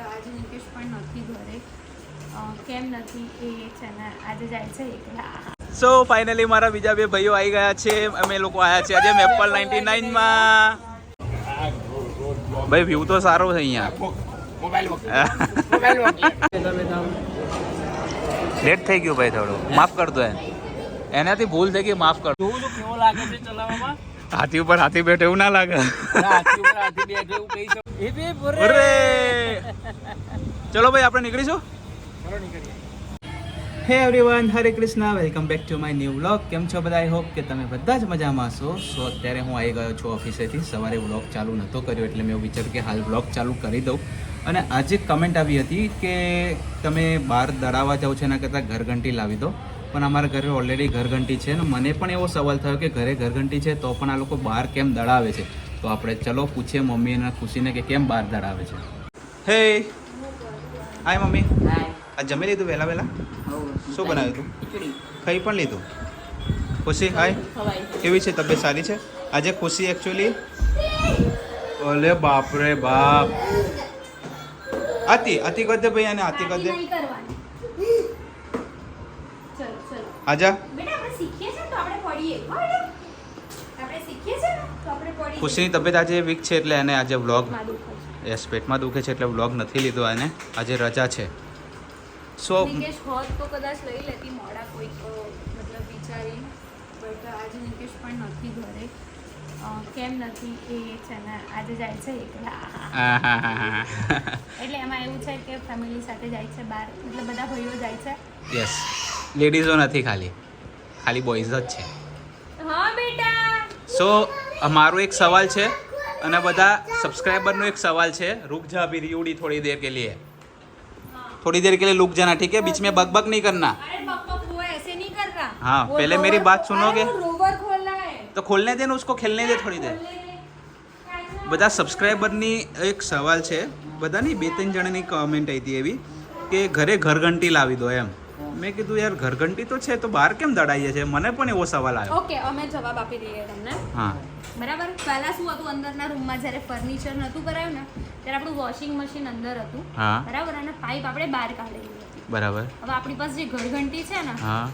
But આજે નિકેશ પણ નથી ઘરે. કેમ નથી એ છે ને આજે જાય છે એકલા. સો ફાઇનલી મારા બીજા બે ભાઈઓ આવી ગયા છે. અમે લોકો આવ્યા છે આજે મેપલ નાઇન્ટી નાઇનમાં. ભાઈ વ્યૂ તો સારો છે અહીંયા. લેટ થઈ ગયું ભાઈ થોડું. માફ કરતો એમ એને. એનાથી ભૂલ થઈ ગઈ માફ કર કેવો લાગે છે ચલાવવામાં. હાથી ઉપર હાથી બેઠે એવું ના લાગે. હાથી ઉપર હાથી બેઠે એવું કહી શકું. એ બે બરે ચલો ભાઈ આપણે નીકળીશું? ચલો નીકળીએ. હે everyone Hare Krishna welcome back to my new vlog કેમ છો બધા? આઈ હોપ કે તમે બધા જ મજામાં છો સો અત્યારે હું આવી ગયો છું ઓફિસેથી સવારે વ્લોગ ચાલુ નહોતો કર્યો એટલે મેં વિચાર્યું કે હાલ વ્લોગ ચાલુ કરી દઉં. અને આજે કમેન્ટ આવી હતી કે તમે બહાર દડાવવા જાઓ છો એના કરતાં ઘરઘંટી લાવી દો. પણ અમારા ઘરે ઓલરેડી ઘરઘંટી છે ને મને પણ એવો સવાલ થયો કે ઘરે ઘરઘંટી છે તો પણ આ લોકો બહાર કેમ દડાવે છે? તો આપણે ચલો પૂછીએ મમ્મી અને ખુશીને કે કેમ બહાર દડાવે છે? હે હાય મમ્મી. આ જમી લીધું વહેલા વહેલા? શું બનાવ્યું તું? ખાઈ પણ લીધું? ખુશી હાય કેવી છે તબિયત સારી છે? આજે ખુશી એકચ્યુઅલી ઓલે બાપરે બાપ. આતી આતી કર દે ભાઈ અને આતી કર દે. ચલો ચલો. આજા. બેટા આપણે શીખીએ છે તો આપણે પડીએ. હો બેટા. આપણે શીખીએ છે ને તો આપણે પડીએ. ખુશીની તબિયત આજે વીક છે એટલે એને આજે વ્લોગ યસ પેટમાં દુખે છે એટલે વ્લોગ નથી લીધો એને. આજે રજા છે. સો નિકેશ હોત તો કદાચ લઈ લેતી મોડા કોઈક મતલબ વિચારી બટ આજે નિકેશ પણ નથી ઘરે. કેમ નથી એ છે ને આજે જાય છે એકલા. એટલે એમાં એવું છે કે ફેમિલી સાથે જાય છે બહાર. એટલે બધા ભાઈઓ જાય છે. યસ લેડીઝો નથી ખાલી. ખાલી બોયઝ જ છે. સો મારો એક સવાલ છે અને બધા સબસ્ક્રાઈબરનો એક સવાલ છે. રૂક જા અભી રીવડી થોડી દેર કે લીએ થોડી દેર के लिए रुक जाना ठीक है बीच में बकबक नहीं करना कर हाँ पहले मेरी बात તો ખોલને દે ને ઉસકો ખેલને દે થોડી દેર. બધા સબસ્ક્રાઈબરની એક સવાલ છે. બધાની બે ત્રણ જણાની કમેન્ટ આવી હતી એવી કે ઘરે ઘરઘંટી લાવી દો એમ. મેં કીધું યાર ઘરઘંટી તો છે તો બહાર કેમ દડાઈએ છે? મને પણ એવો સવાલ આવ્યો. ઓકે અમે જવાબ આપી દઈએ તમને. હા. બરાબર? પહેલા શું હતું? અંદરના રૂમમાં જ્યારે ફર્નિચર નહોતું કરાયું ને ત્યારે આપણું વોશિંગ મશીન અંદર હતું. હા. બરાબર? અને પાઇપ આપણે બહાર કાઢેલી બરાબર. હવે આપણી પાસે જે ઘરઘંટી છે ને હા.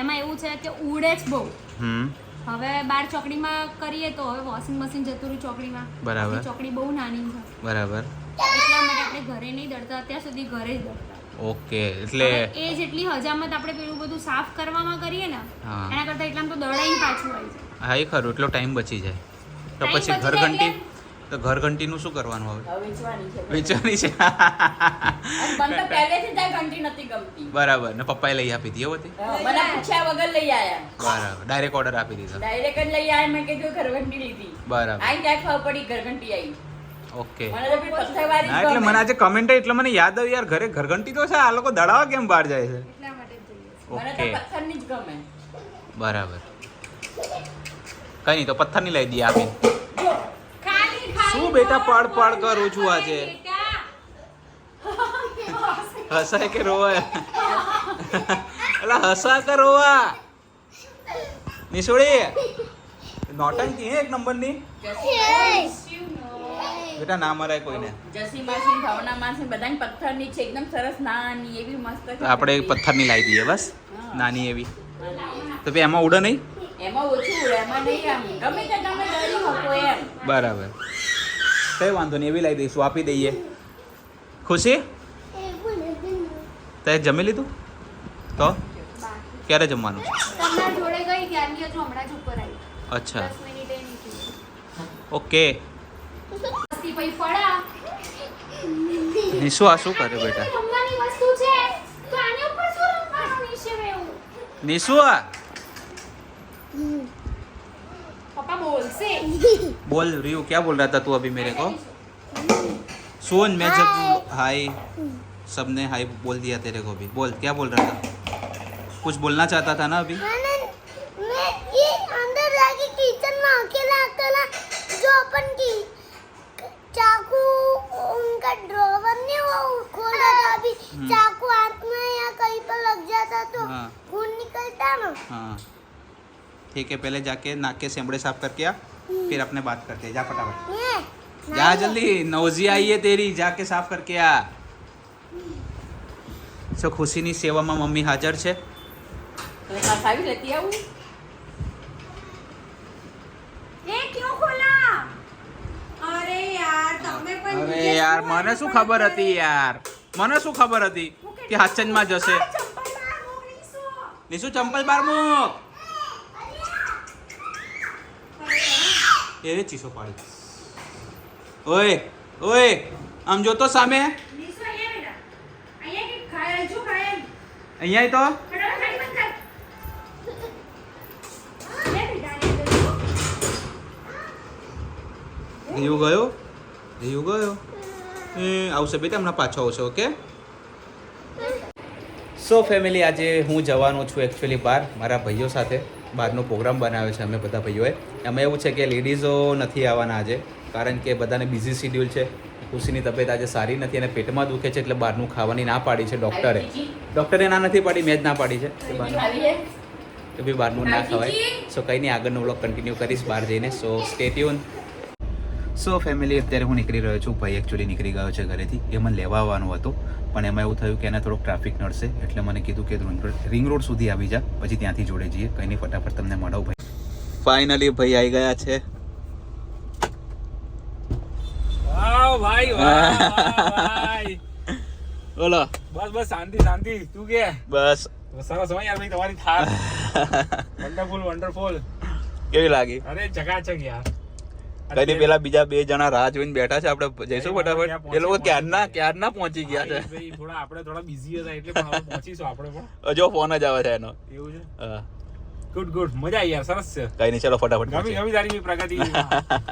એમાં એવું છે કે ઉડે જ બહુ. હમ. હવે બાર ચોકડીમાં કરીએ તો હવે વોશિંગ મશીન જતું રહ્યું ચોકડીમાં. બરાબર. ચોકડી બહુ નાની છે. બરાબર. એટલા માટે આપણે ઘરે નહીં દળતા અત્યાર સુધી ઘરે જ દળતા ઓકે એટલે એ જેટલી હજામત આપણે પેલું બધું સાફ કરવામાં કરીએ ને એના કરતાં એટલામાં તો દળાઈ પાછું આવી જાય. હા એ ખરું એટલો ટાઈમ બચી જાય. તો પછી ઘરઘંટી? તો ઘરઘંટીનું શું કરવાનું હવે? વેચવાની છે. વેચવાની છે. અને મને તો પહેલેથી જ આ ઘંટી નથી ગમતી. બરાબર ને પપ્પાએ લઈ આપી દીધી હતી મને પૂછ્યા વગર લઈ આયા. બરાબર ડાયરેક્ટ ઓર્ડર આપી દીધો. ડાયરેક્ટ જ લઈ આયા મેં કીધું ઘરઘંટી લીધી. બરાબર. આઈ જાય ખબર પડી ઘરઘંટી આવી. ઓકે ના એટલે મને આજે કમેન્ટ એટલે મને યાદ આવ્યું યાર ઘરે ઘરઘંટી તો છે આ લોકો દડાવા કેમ બહાર જાય છે? ઓકે પથ્થરની જ ગમે. બરાબર. કઈ નહીં તો પથ્થરની લઈ દઈએ આપી. જો ખાલી ખાલી શું બેટા પડ પડ કરું છું આજે? હસાય કે રોવાય એટલે હસા કે રોવા? નિશોળી નોટંકી હે એક નંબરની. બેટા ના મરાય કોઈને. જસી માસી ભાવના માસી બધાની પથ્થરની છે એકદમ સરસ નાની એવી મસ્ત છે. આપણે પથ્થરની લાવી દઈએ બસ? નાની એવી. તો ભાઈ એમાં ઉડે નહીં? એમાં ઓછું ઉડે એમાં નહીં આમ. ગમે તે તમે ડરી શકો એમ. બરાબર. કઈ વાંધો નહીં એવી લાવી દઈશું આપી દઈએ. ખુશી? તે જમી લીધું? તો? ક્યારે જમવાનું છે? તમારા જોડે ગઈ ત્યારની હજુ હમણાં જ ઉપર આવી. અચ્છા. ઓકે. પછી પડા નિશુ આ શું કરે બેટા રમવાની વસ્તુ છે તો આની ઉપર શું રમવાનું નીચે એવું નિશુ આ પપ્પા બોલશે बोल रियू क्या बोल रहा था तू अभी मेरे को सुन मैं जब हाय सबने हाय बोल दिया तेरे को भी बोल क्या बोल रहा था कुछ बोलना चाहता था ना अभी मैं ये अंदर जाके किचन में अकेला अकेला जो अपन की चाकू उनका ड्रॉवर नहीं वो खोला था अभी हम्म। चाकू हाथ में या कहीं पर लग जाता तो हाँ। खून निकलता ना हाँ ठीक है पहले जाके नाक के सेमड़े साफ करके आ फिर अपने बात करते हैं जा फटाफट ये जा जल्दी नौजी आई है तेरी जाके साफ करके आ સો ખુશીની સેવામાં મમ્મી હાજર છે તમે ખાસ આવી લેતી આવું અરે યાર, મને શું ખબર હતી યાર? મને શું ખબર હતી કે હાચનમાં જશે? નિશુ ચંપલ બાર મૂક. એ ચીસો પાડી. ઓય ઓય, આમ જોતો સામે. અહીંયા તો? એવું ગયો? રીયુ ગયો એ આવશે બેટા હમણાં પાછો આવશે ઓકે સો ફેમિલી આજે હું જવાનો છું એકચ્યુઅલી બહાર મારા ભાઈઓ સાથે. બહારનો પ્રોગ્રામ બનાવ્યો છે અમે બધા ભાઈઓએ. એમાં એવું છે કે લેડીઝો નથી આવવાના આજે કારણ કે બધાને બિઝી શિડ્યુલ છે. ખુશીની તબિયત આજે સારી નથી અને પેટમાં દુખે છે એટલે બહારનું ખાવાની ના પાડી છે ડૉક્ટરે ડૉક્ટરે ના નથી પાડી મેં જ ના પાડી છે. તો બી આવી છે કે ભાઈ બહારનું ના ખવાય. સો કંઈ નહીં આગળનો વ્લોગ કન્ટિન્યુ કરીશ બહાર જઈને. So stay tune so family અત્યારે હું નીકળી રહ્યો છું. ભાઈ એકચ્યુઅલી નીકળી ગયો છે ઘરેથી. એ મને લેવા આવવાનો હતું. પણ એમાં એવું થયું કે એને થોડોક ટ્રાફિક નડશે. એટલે મને કીધું કે રિંગ રોડ રિંગ રોડ સુધી આવી જા. પછી ત્યાંથી જોડે જઈએ. કંઈ નહીં ફટાફટ તમને મળો ભાઈ. ફાઇનલી ભાઈ આવી ગયા છે. ભાઈ બોલો. બસ બસ શાંતિ શાંતિ. તું કે? બસ. સરસ હોય યાર ભાઈ તમારી થાર વન્ડરફુલ વન્ડરફુલ કેવી લાગી? અરે ચકાચક યાર. કઈ પેલા બીજા બે જણા રાહ જોઈને બેઠા છે આપણે જઈશું ફટાફટ. એ લોકો ક્યારના ક્યારના પહોંચી ગયા છે? થોડા આપણે થોડા બિઝી હતા એટલે પણ પહોંચીશું આપણે પણ. હજુ ફોન જ આવે છે એનો. એવું છે? હા. ગુડ ગુડ મજા આવી યાર સરસ છે. કઈ નહીં ચલો ફટાફટ ગમી ગમી તારી પ્રગતિ.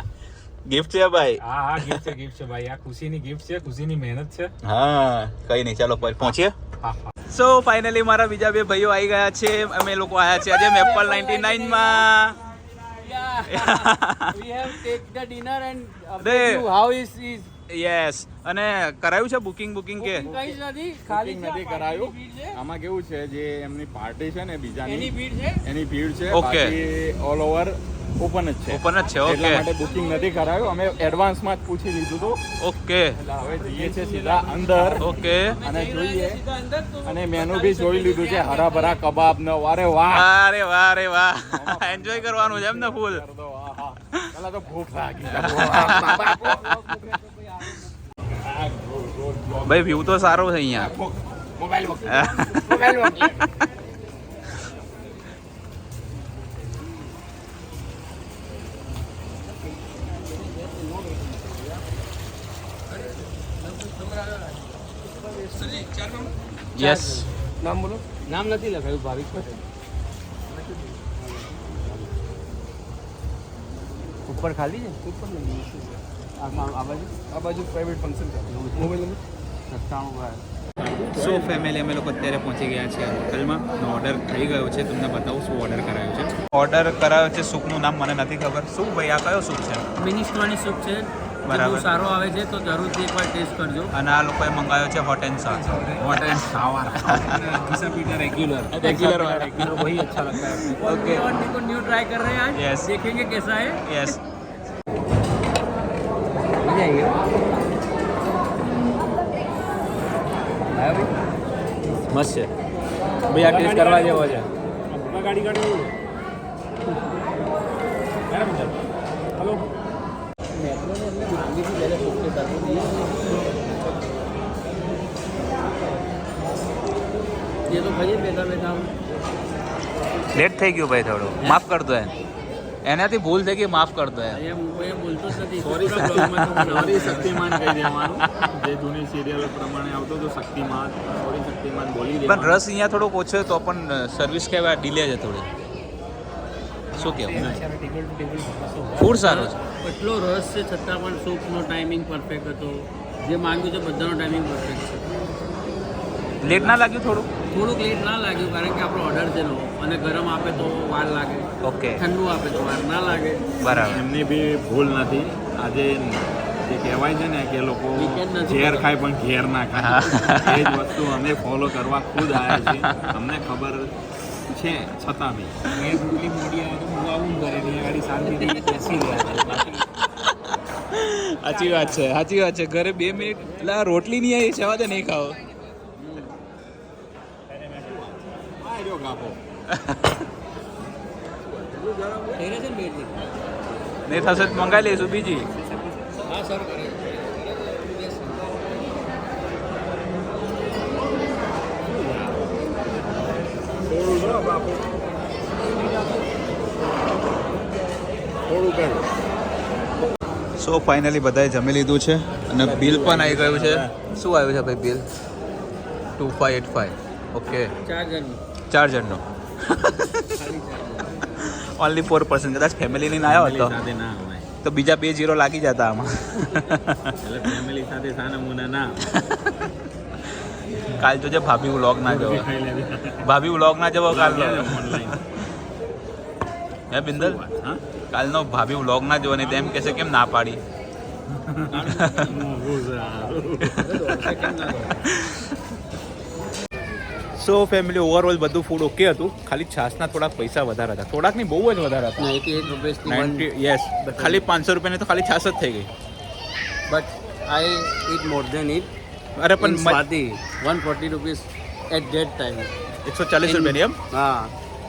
ગિફ્ટ છે ભાઈ. હા હા ગિફ્ટ છે ગિફ્ટ છે ભાઈ. આ ખુશીની ગિફ્ટ છે ખુશીની મહેનત છે. હા કઈ નહીં ચાલો પહોંચીએ. સો ફાઇનલી મારા બીજા બે ભાઈઓ આવી ગયા છે. અમે લોકો આવ્યા છે આજે maple ninety નાઇનમાં we have take the dinner and update update you you how is is. Yes અને કરાયું છે બુકિંગ બુકિંગ કે? કઈ નથી ખાલી નથી કરાયું. આમાં કેવું છે જે એમની પાર્ટી છે ને એની ભીડ છે? એની ભીડ છે ઓકે ઓલ ઓવર ઓપન જ છે. ઓપન જ છે એટલા એટલે માટે બુકિંગ નથી કરાયું અમે એડવાન્સમાં જ પૂછી લીધું હતું. ઓકે એટલે હવે જઈએ છે સીધા અંદર. ઓકે અને જોઈએ. અને મેનુ બી જોઈ લીધું છે હરાભરા કબાબ ને વારે વાહ. અરે વાહ અરે વાહ. એન્જોય કરવાનું છે એમ ને ફૂલ કર દો, આહા. પહેલા તો ભૂખ લાગી. ભાઈ વ્યૂ તો સારો છે અહીંયા. મોબાઈલ યસ નામ બોલો. નામ નથી લખાયું ભાવિક પટેલ. ઉપર ખાલી છે? ઉપર આ બાજુ? આ બાજુ પ્રાઇવેટ ફંક્શન છે. મોબાઈલ નંબર સત્તાણું સો ફેમિલી અમે લોકો અત્યારે પહોંચી ગયા છીએ હોટલમાં ઓર્ડર થઈ ગયો છે. તમને બતાવું શું ઓર્ડર કરાયો છે. ઓર્ડર કરાયો છે. સૂપનું નામ મને નથી ખબર. શું ભાઈ આ કયો સૂપ છે? મિનિસ્ટ્રોની સૂપ છે. બહુ સારો આવે છે તો જરૂરથી એકવાર ટેસ્ટ કરજો અને આ લોકોએ મંગાવ્યો છે hot and sauce what and sour किसा पीटर रेगुलर Regular वाला। रेगुलर वही अच्छा लगता है अपने को। ओके और देखो न्यू ट्राई कर रहे हैं आज Yes. देखेंगे कैसा है યસ મસ્ત છે ભાઈ આ ટેસ્ટ કરવા જેવો છે ગાડી ગાડી લેટ થઈ ગયું ભાઈ થોડું. માફ કર દો એને એનાથી ભૂલ થઈ ગઈ માફ કર દો એમ. ये હું બોલતો જ નથી. સોરી તો શક્તિમાન કહી દેવાનું. જે જૂની સિરિયલ પ્રમાણે આવતો હતો શક્તિમાન સોરી શક્તિમાન બોલી પણ રસ અહીંયા થોડો ઓછો તો પણ સર્વિસ કહેવાય ડીલે છે થોડી. શું કહેવું ફૂડ સારું છે. એટલો રસ છે છતાં પણ સૂપનો ટાઈમિંગ પરફેક્ટ હતો. જે માંગ્યું છે બધાનો ટાઈમિંગ પરફેક્ટ છે. લેટ ના લાગ્યું થોડું થોડુંક લેટ ના લાગ્યું કારણ કે આપણો ઓર્ડર છે નો. અને ગરમ આપે તો વાર લાગે. ઓકે. ઠંડુ આપે તો વાર ના લાગે. બરાબર. એમની બી ભૂલ નથી. આજે જે કહેવાય છે ને કે લોકો ઝેર ખાય પણ ઘેર ના ખાય. એ જ વસ્તુ અમે ફોલો કરવા ખુદ આવ્યા છીએ. અમને ખબર છે છતાં બી. મેં રોટલી મોડી આવે તો હું આવું કરે ને ગાડી શાંતિથી બેસી રહ્યા સાચી વાત છે સાચી વાત છે. ઘરે બે મિનિટ એટલે રોટલી નહીં આવી જવા દે નહીં ખાઓ કર્યો કાપો થઈ રહે છે ને બેટરી નહીં થશે તો મંગાવી લઈશું બીજી. હા સર કરે. થોડું કરો બાપુ થોડું કરો સો ફાઇનલી બધાએ જમી લીધું છે અને બિલ પણ આવી ગયું છે. શું આવ્યું છે ભાઈ bill? Two five eight five. Okay. ચાર જણ ચાર જણનો. ઓનલી ફોર પર્સન કદાચ ફેમિલીની ના આવ્યો હતો તો. બીજા બે જીરો લાગી જતા આમાં. એટલે ફેમિલી સાથે સાના મુના ના કાલ જોજે ભાભી વ્લોગ ના જવો. ભાભી વ્લોગ ના જવો કાલ હે બિંદલ? કાલનો ભાભી વ્લોગ ના જવો ને તેમ કહેશે કેમ ના પાડી? સો ફેમિલી ઓવરઓલ બધું ફૂડ ઓકે હતું. ખાલી છાસના થોડાક પૈસા વધારે હતા. થોડાક નહીં બહુ જ વધારે હતા. યસ ખાલી પાંચસો રૂપિયાની તો ખાલી છાસ જ થઈ ગઈ. But I eat more than eat અરે પણ પણ one forty rupees at that time એકસો ચાલીસ રૂપિયાની એમ? હા.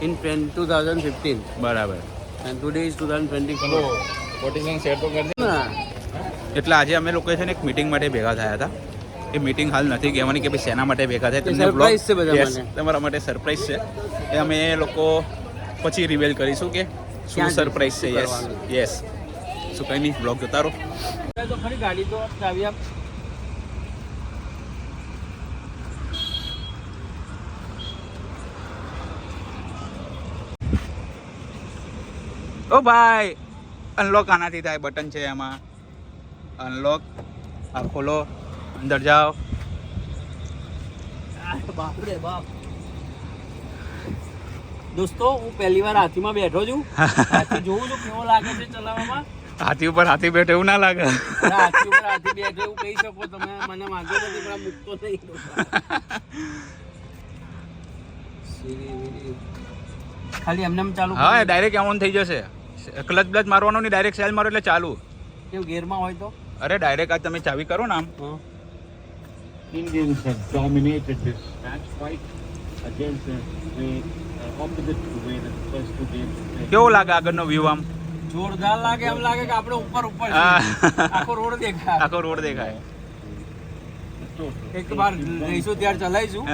ઇન ટુ થાઉઝન્ડ ફિફ્ટીન બરાબર. And today is two thousand twenty four quotation share તો કરી એટલે આજે અમે લોકો છે ને એક મીટિંગ માટે ભેગા થયા હતા. એ મીટિંગ હાલ નથી કહેવાની કે ભાઈ શેના માટે ભેગા થાય. તમને માટે. તમારા માટે સરપ્રાઈઝ છે. એ અમે લોકો પછી રિવેલ કરીશું કે શું સરપ્રાઈઝ છે. યસ યસ શું કંઈ નહીં બ્લોગ જોતા રહો. તો ખરી ગાડી તો ચાવી આપ ઓ ભાઈ અનલોક આનાથી થાય બટન છે એમાં. અનલોક આ ખોલો. અંદર જાઓ. બાપરે બાપ. દોસ્તો હું પહેલી વાર હાથીમાં બેઠો છું. હાથી જોઉં છું કેવો લાગે છે ચલાવવામાં. હાથી ઉપર હાથી બેઠો એવું ના લાગે. હાથી ઉપર હાથી બેઠો એવું કહી શકો તમે. મને વાંધો નથી પણ મૂકતો નહીં. ખાલી એમને ચાલુ હા ડાયરેક્ટ ઓન થઈ જશે. ક્લચ બ્લચ મારવાનો નહીં ડાયરેક્ટ સેલ મારો એટલે ચાલુ. કેવું ગેરમાં હોય તો? અરે ડાયરેક્ટ આ તમે ચાવી કરો ને આમ. હા. Indians have dominated this match fight against the way uh, opposite to the way the first two games were played. કેવો લાગે આગળનો વ્યૂ આમ? જોરદાર લાગે એમ લાગે કે આપણે ઉપર ઉપર. આખો રોડ દેખાય. આખો રોડ દેખાય. એક વાર લઈશું ત્યારે ચલાવીશું.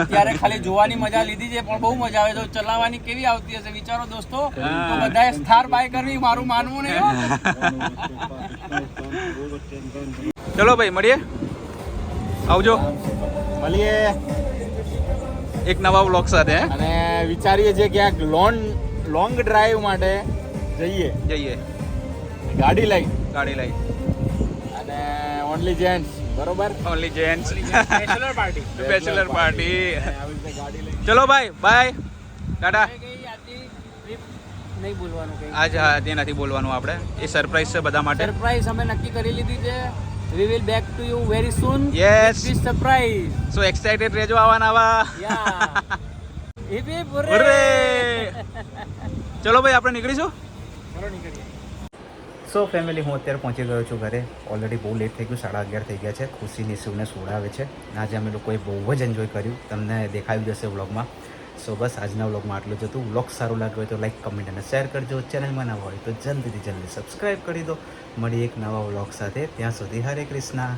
અત્યારે ખાલી જોવાની મજા લીધી છે પણ બહુ મજા આવે તો ચલાવવાની કેવી આવતી હશે વિચારો દોસ્તો? તો બધાએ થાર બાય કરવી મારું માનવું નહીં. ચલો ભાઈ મળીએ. આવજો. મળીએ. એક નવા બ્લોગ સાથે અને વિચારીએ છીએ ક્યાંક લોંગ લોંગ ડ્રાઈવ માટે જઈએ. જઈએ. ગાડી લઈ. ગાડી લઈ. અને ઓનલી જેન્ટ્સ બરોબર? Only gents bachelor party bachelor party ચલો ભાઈ બાય ટાટા નહીં બોલવાનું કઈ. આજ હા તે નથી બોલવાનું આપણે. એ સરપ્રાઈઝ છે બધા માટે. સરપ્રાઈઝ અમે નક્કી કરી લીધી છે. We will back to you very soon Yes. With surprise so excited રહેજો આવા નવા યા હિપ હિપ ચલો ભાઈ આપણે નીકળીશું? સો ફેમિલી હું અત્યારે પહોંચી ગયો છું ઘરે. ઓલરેડી બહુ લેટ થઈ ગયું સાડા અગિયાર થઈ ગયા છે. ખુશી નિશુને સોડાવે છે. આજે અમે લોકોએ બહુ જ એન્જોય કર્યું. તમને દેખાયું જશે વ્લોગમાં સો બસ આજના વ્લોગમાં આટલું જ હતું. વ્લોગ સારું લાગ્યો હોય તો લાઈક કમેન્ટ અને શેર કરજો. ચેનલમાં નવા હોય તો જલ્દીથી જલ્દી સબસ્ક્રાઈબ કરી દો. મળી એક નવા વ્લોગ સાથે. ત્યાં સુધી હરે કૃષ્ણા.